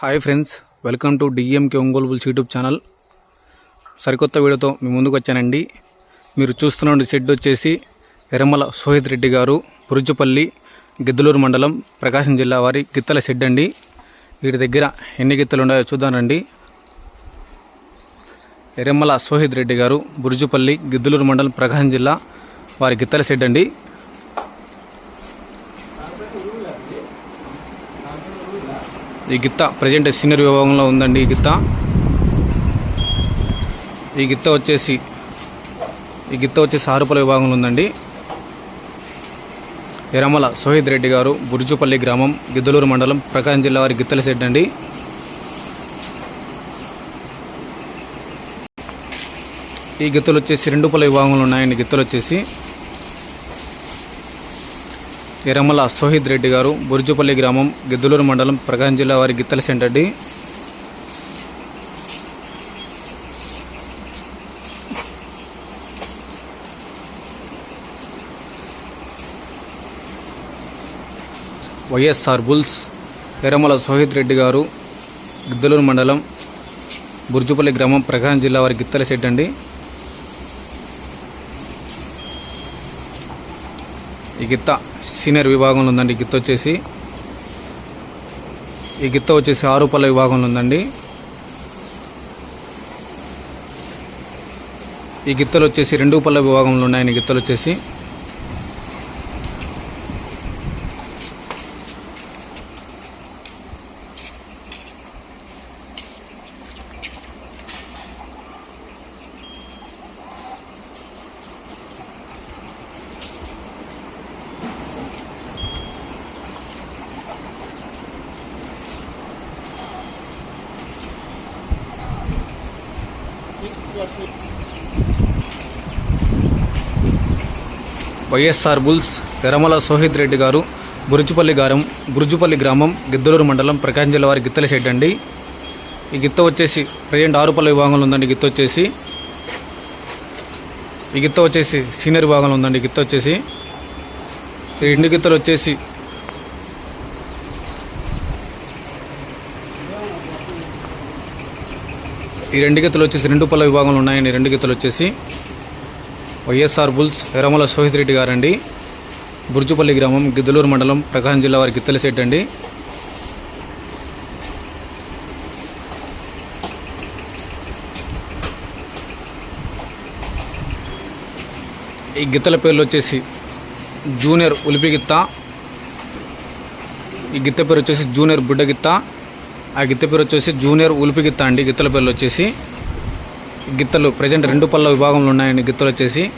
Hi friends welcome to DMK Ongole bulls YouTube channel సరికొత్త వీడియోతో మీ ముందుకు వచ్చానండి. మీరు చూస్తున్న షెడ్ వచ్చేసి ఎర్రమల సోహిత్ రెడ్డి గారు పురుజుపల్లి గిద్దలూరు మండలం ప్రకాశం జిల్లా వారి గిత్తల షెడ్ అండి. వీటి దగ్గర ఎన్ని గిత్తలు ఉన్నాయో చూద్దానండి ఎర్రమల సోహిత్ రెడ్డి గారు బురుజుపల్లి గిద్దలూరు మండలం ప్రకాశం జిల్లా వారి గిత్తల షెడ్ అండి. ఈ గిత్త ప్రజెంట్ సీనియర్ విభాగంలో ఉందండి ఈ గిత్త. ఈ గిత్త వచ్చేసి ఈ గిత్త వచ్చేసి ఆరుపల విభాగంలో ఉందండి. ఎరమల సోహిద్ రెడ్డి గారు బుర్జుపల్లి గ్రామం గిద్దలూరు మండలం ప్రకాశం జిల్లా వారి గిత్తల సెడ్ అండి. ఈ గిత్తలు వచ్చేసి రెండు పల విభాగంలో ఉన్నాయండి గిత్తలు వచ్చేసి. ఎరమల సోహిద్ రెడ్డి గారు బుర్జుపల్లి గ్రామం గిద్దలూరు మండలం ప్రకాశం జిల్లా వారి గిత్తల సెంటర్ అండి వైఎస్ఆర్ బుల్స్ ఎరమల సోహిత్ రెడ్డి గారు గిద్దలూరు మండలం బుర్జుపల్లి గ్రామం ప్రకాశం జిల్లా వారి గిత్తల సెట్ అండి ఈ గిత్త సీనియర్ విభాగంలో ఉందండి. గిత్త వచ్చేసి. ఈ గిత్త వచ్చేసి ఆరు పళ్ళ విభాగంలో ఉందండి. ఈ గిత్తలు వచ్చేసి రెండు పళ్ళ విభాగంలో ఉన్నాయని గిత్తలు వచ్చేసి. వైఎస్ఆర్ బుల్స్ తెరమల సోహిత్ రెడ్డి గారు బురుజుపల్లి గారం బురుజుపల్లి గ్రామం గిద్దలూరు మండలం ప్రకాశం జిల్లా వారి గిత్తల షెడ్ అండి. ఈ గిత్త వచ్చేసి ప్రజెంట్ ఆరుపల్లి విభాగంలో ఉందండి గిత్త వచ్చేసి. ఈ గిత్త వచ్చేసి సీనియర్ విభాగంలో ఉందండి గిత్త వచ్చేసి. ఈ రెండు గిత్తలు వచ్చేసి ఈ రెండు గీతలు వచ్చేసి రెండు పళ్ళ విభాగంలో ఉన్నాయండి. రెండు గీతలు వచ్చేసి వైఎస్ఆర్ బుల్స్ ఎరమల సోహిత్ రెడ్డి గారండి. బుర్జుపల్లి గ్రామం గిద్దలూరు మండలం ప్రకాశం జిల్లా వారి గిత్తల సెట్ అండి. ఈ గిత్తల పేర్లు వచ్చేసి జూనియర్ ఉలిపి గిత్త. ఈ గిత్త పేరు వచ్చేసి జూనియర్ బుడ్డ గిత్త. ఆ గిత్త పేరు వచ్చేసి జూనియర్ ఉలిపి గిత్త అండి. గిత్తల పేర్లు వచ్చేసి గిత్తలు ప్రజెంట్ రెండు పళ్ళ విభాగంలో ఉన్నాయండి గిత్తలు వచ్చేసి.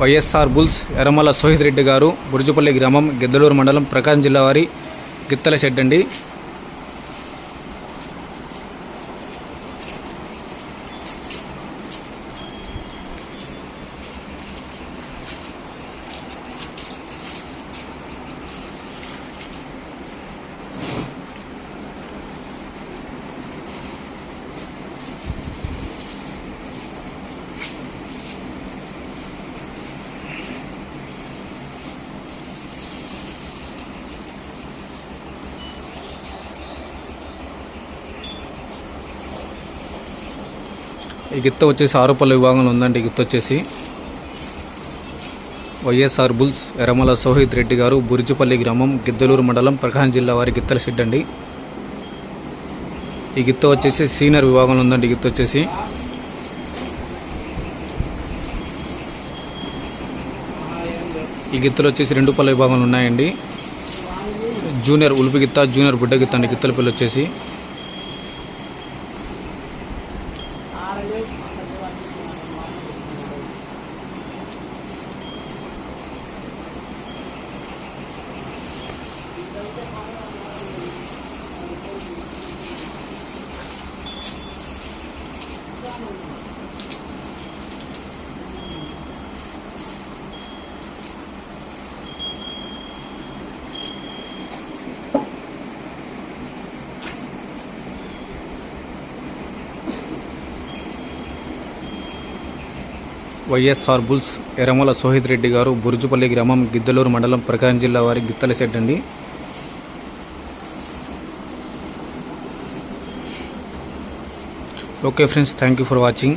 వైఎస్ఆర్ బుల్స్ ఎర్రమల సోహిత్ రెడ్డి గారు బురుజుపల్లి గ్రామం గిద్దలూరు మండలం ప్రకాశం జిల్లా వారి గిత్తల షెడ్ అండి. ఈ గిత్త వచ్చేసి ఆరుపల్లి విభాగంలో ఉందండి గిత్త వచ్చేసి. వైఎస్ఆర్ బుల్స్ ఎరమల సోహిత్ రెడ్డి గారు బురిజిపల్లి గ్రామం గిద్దలూరు మండలం ప్రకాశం జిల్లా వారి గిత్తల షెడ్ అండి. ఈ గిత్త వచ్చేసి సీనియర్ విభాగంలో ఉందండి గిత్త వచ్చేసి. ఈ గిత్తలు వచ్చేసి రెండు పళ్ళ విభాగంలో ఉన్నాయండి. జూనియర్ ఉలుపు గిత్త జూనియర్ బుడ్డ గిత్త అండి గిత్తల పిల్లలు వచ్చేసి. ആളുകൾ వైఎస్ఆర్ బుల్స్ ఎరమల సోహిత్ రెడ్డి గారు బురుజుపల్లి గ్రామం గిద్దలూరు మండలం ప్రకాశం జిల్లా వారి గిత్తల సెట్ అండి. Okay friends thank you for watching